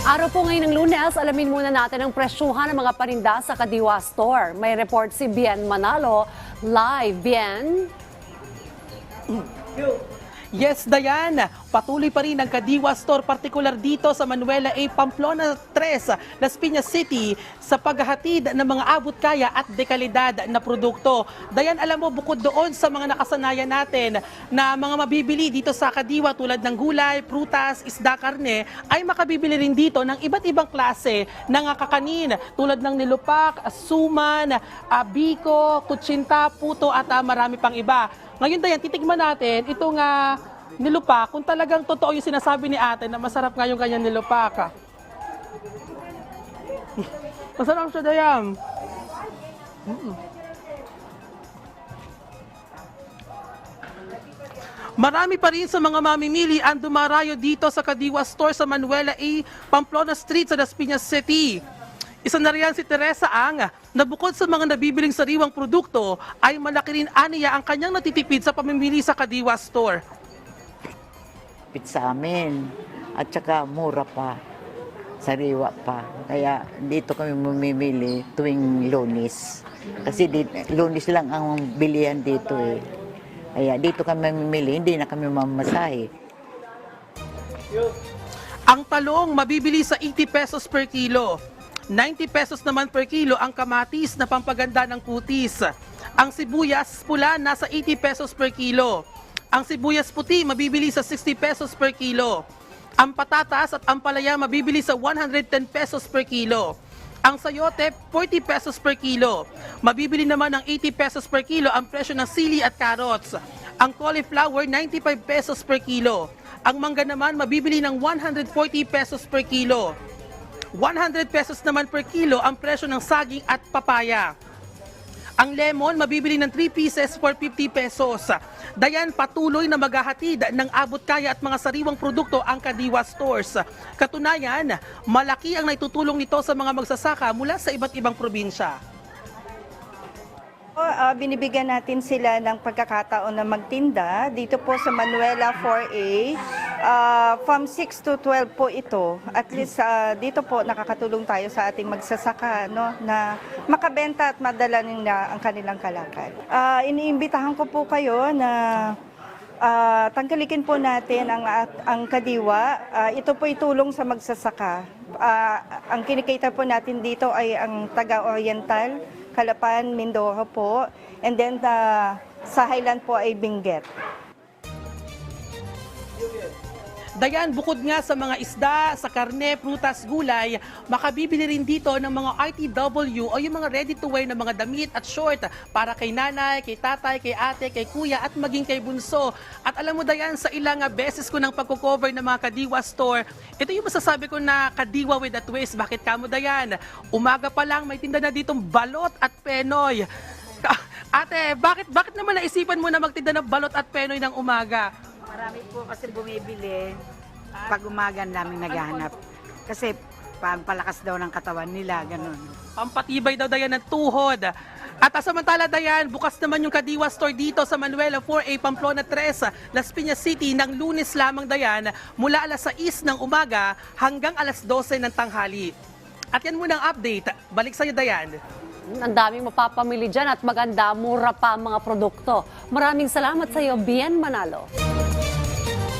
Araw po ngayon ng lunes, alamin muna natin ang presyuhan ng mga paninda sa Kadiwa Store. May report si Bien Manalo. Live, Bien. Yes, Dayan. Patuloy pa rin ang Kadiwa Store, partikular dito sa Manuela A. Pamplona 3, Las Piñas City, sa paghahatid ng mga abot kaya at dekalidad na produkto. Dayan, alam mo, bukod doon sa mga nakasanayan natin na mga mabibili dito sa Kadiwa tulad ng gulay, prutas, isda, karne, ay makabibili rin dito ng iba't ibang klase ng kakanin tulad ng nilupak, suman, ah, biko, kutsinta, puto at ah, marami pang iba. Ngayon, Dayan, titigman natin itong uh, nilupak, kung talagang totoo yung sinasabi ni ate na masarap nga yung kanyang nilupak. ah. Masarap siya, Dayan. Mm. Marami pa rin sa mga mamimili ang dumarayo dito sa Kadiwa Store sa Manuela A. Pamplona Street sa Las Piñas City. Isa na riyan si Teresa Ang na bukod sa mga nabibiling sariwang produkto ay malaki rin aniya ang kanyang natitipid sa pamimili sa Kadiwa Store. Pit sa amin. At saka mura pa. Sariwa pa. Kaya dito kami mamimili tuwing lunis. Kasi di, lunis lang ang bilihan dito eh. Kaya dito kami mamimili, hindi na kami mamasahe. Ang talong mabibili sa 80 pesos per kilo. 90 pesos naman per kilo ang kamatis na pampaganda ng kutis. Ang sibuyas pula nasa 80 pesos per kilo. Ang sibuyas puti mabibili sa 60 pesos per kilo. Ang patatas at ang palaya mabibili sa 110 pesos per kilo. Ang sayote, 40 pesos per kilo. Mabibili naman ng 80 pesos per kilo ang presyo ng sili at carrots. Ang cauliflower, 95 pesos per kilo. Ang mangga naman, mabibili ng 140 pesos per kilo. 100 pesos naman per kilo ang presyo ng saging at papaya. Ang lemon, mabibili ng 3 pieces for 50 pesos. Dayan, patuloy na maghahatid ng abot kaya at mga sariwang produkto ang Kadiwa Stores. Katunayan, malaki ang naitutulong nito sa mga magsasaka mula sa iba't ibang probinsya. Ah, binibigyan natin sila ng pagkakataon na magtinda dito po sa Manuela 4A. Ah, from 6 to 12 po ito. At least ah, dito po nakakatulong tayo sa ating magsasaka no na makabenta at madala nila ang kanilang kalakal. Ah, iniimbitahan ko po kayo na Ah, tangkilikin po natin ang at- ang kadiwa. Ah, ito po itulong sa magsasaka. Ah, ang kinikita po natin dito ay ang taga-oriental, Calapan, Mindoro po. And then ah, sa Highland po ay Benguet. Dayan, bukod nga sa mga isda, sa karne, prutas, gulay, makabibili rin dito ng mga RTW o yung mga ready-to-wear na mga damit at short para kay nanay, kay tatay, kay ate, kay kuya at maging kay bunso. At alam mo Dayan, sa ilang ah, beses ko ng pagko-cover ng mga Kadiwa store, ito yung masasabi ko na Kadiwa with a twist. Bakit kamo Dayan? Umaga pa lang may tinda na ditong balot at penoy. Ka- Ate, bakit bakit naman naisipan mo na magtinda ng balot at penoy ng umaga? Marami po kasi bumibili pag umaga namin naghahanap. Kasi pampalakas daw ng katawan nila, ganun. Pampatibay daw Dayan ng tuhod. At ah, samantala Dayan, bukas naman yung Kadiwa Store dito sa Manuela 4A Pamplona 3, Las Piñas City ng lunes lamang Dayan mula alas 6 ng umaga hanggang alas 12 ng tanghali. At yan muna ang update. Balik sa'yo Dayan. Ang daming mapapamili dyan at maganda, mura pa ang mga produkto. Maraming salamat sa iyo, Bien Manalo.